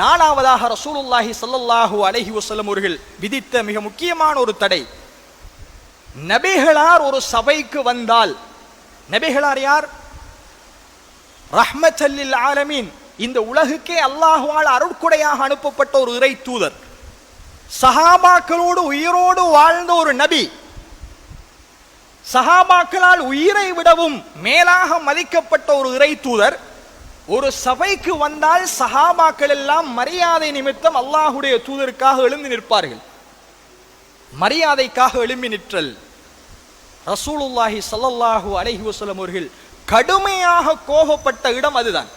நாலாவதாக ரசூலுல்லாஹி ஸல்லல்லாஹு அலஹி வசலம் அவர்கள் விதித்த மிக முக்கியமான ஒரு தடை. நபிகளார் ஒரு சபைக்கு வந்தால் நபிகளார் யார்? ரஹ்மத்தல்லில் ஆலமீன். இந்த உலகுக்கே அல்லாஹுவால் அருட்குடையாக அனுப்பப்பட்ட ஒரு இறை தூதர். சஹாபாக்களோடு உயிரோடு வாழ்ந்த ஒரு நபி சஹாபாக்களால் உயிரை விடவும் மேலாக மதிக்கப்பட்ட ஒரு இறை தூதர் ஒரு சபைக்கு வந்தால் சஹாபாக்கள் எல்லாம் மரியாதை நிமித்தம் அல்லாஹுடைய தூதருக்காக எழுந்து நிற்பார்கள். மரியாதைக்காக எழும்பி நிற்றல். ரசூலுல்லாஹி சல்லல்லாஹு அலஹி வசலம் அவர்கள் கடுமையாக கோபப்பட்ட இடம் அதுதான்.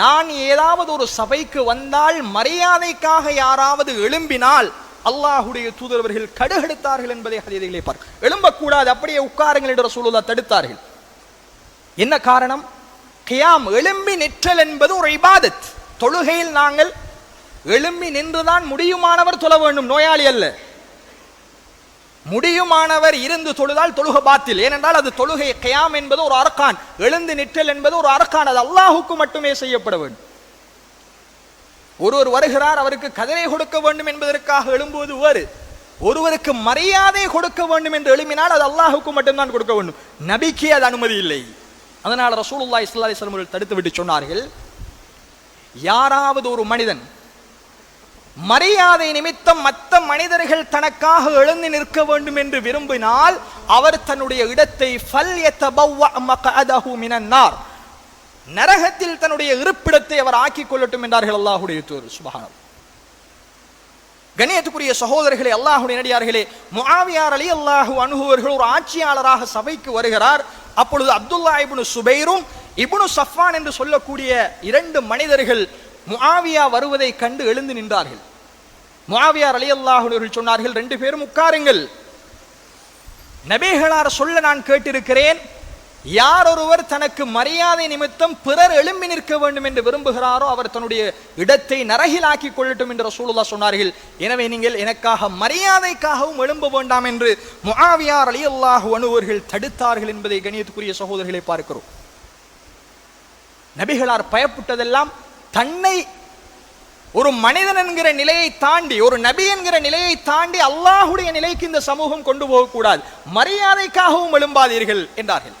நான் ஏதாவது ஒரு சபைக்கு வந்தால் மரியாதைக்காக யாராவது எழும்பினால் அல்லாஹுடைய தூதரவர்கள் கடுகெடுத்தார்கள் என்பதை அதிகளை பார்க்க. எழும்பக்கூடாது அப்படியே உட்காருங்கள் என்று ரசூலுல்லா தடுத்தார்கள். என்ன காரணம்? கியாம் எழும்பி நிற்றல் என்பது ஒரு இபாதத். தொழுகையில் நாங்கள் எழும்பி நின்றுதான் முடியுமானவர் தொழ வேண்டும் நோயாளி அல்ல. முடியுமானவர் இருந்து தொழுதால் தொழுக பாத்தில். ஏனென்றால் அது தொழுகை கயாம் என்பது ஒரு அரக்கான். எழுந்து நிற்றல் என்பது ஒரு அரக்கான். அது அல்லாஹுக்கு மட்டுமே செய்யப்பட வேண்டும். ஒருவர் வருகிறார் அவருக்கு கதிரை கொடுக்க வேண்டும் என்பதற்காக எழும்புவது வேறு. ஒருவருக்கு மரியாதை கொடுக்க வேண்டும் என்று எழுப்பினால் அது அல்லாஹுக்கு மட்டும்தான் கொடுக்க வேண்டும். நபிக்கு அது அனுமதி இல்லை. அதனால் ரசூலுல்லா இஸ்லா அலைஹி வஸல்லம் அவர்கள் தடுத்து விட்டு சொன்னார்கள் யாராவது ஒரு மனிதன் மரியாதை நிமித்தம் மற்ற மனிதர்கள் தனக்காக எழுந்து நிற்க வேண்டும் என்று விரும்பினால் அவர் தன்னுடைய இடத்தை ஃபல் யதபவ்வ நரகத்தில் தன்னுடைய இருப்பிடத்தை அவர் ஆக்கிக் கொள்ளட்டும் என்றார்கள் அல்லாஹுடைய தூர் சுபஹானல்லாஹ் கண்ணியத்துக்குரிய சகோதரர்களே அல்லாஹுடைய நடிகார்களே முகாவியார் அலி அல்லாஹு அணுகுவர்கள் ஒரு ஆட்சியாளராக சபைக்கு வருகிறார். அப்பொழுது அப்துல்லா இபுனு சுபைரும் இபுனு சஃபான் என்று சொல்லக்கூடிய இரண்டு மனிதர்கள் முஆவியா வருவதை கண்டு எழுந்து நின்றார்கள். முஆவியார் அலி அல்லாஹுவர்கள் சொன்னார்கள் ரெண்டு பேரும் உட்காருங்கள். நபிகளார் சொல்ல நான் கேட்டிருக்கிறேன் யார் ஒருவர் தனக்கு மரியாதை நிமித்தம் பிறர் எழும்பி நிற்க வேண்டும் என்று விரும்புகிறாரோ அவர் தன்னுடைய இடத்தை நரகிலாக்கி கொள்ளட்டும் என்று ரசூலுல்லா சொன்னார்கள். எனவே நீங்கள் எனக்காக மரியாதைக்காகவும் எழும்ப வேண்டாம் என்று முகாவியார் அலி அல்லாஹ் அணுவர்கள் தடுத்தார்கள் என்பதை கணியத்துக்குரிய சகோதரர்களை பார்க்கிறோம். நபிகளார் பயப்பட்டதெல்லாம் தன்னை ஒரு மனிதன் என்கிற நிலையை தாண்டி ஒரு நபி என்கிற நிலையை தாண்டி அல்லாஹுடைய நிலைக்கு இந்த சமூகம் கொண்டு போகக்கூடாது. மரியாதைக்காகவும் எழும்பாதீர்கள் என்றார்கள்.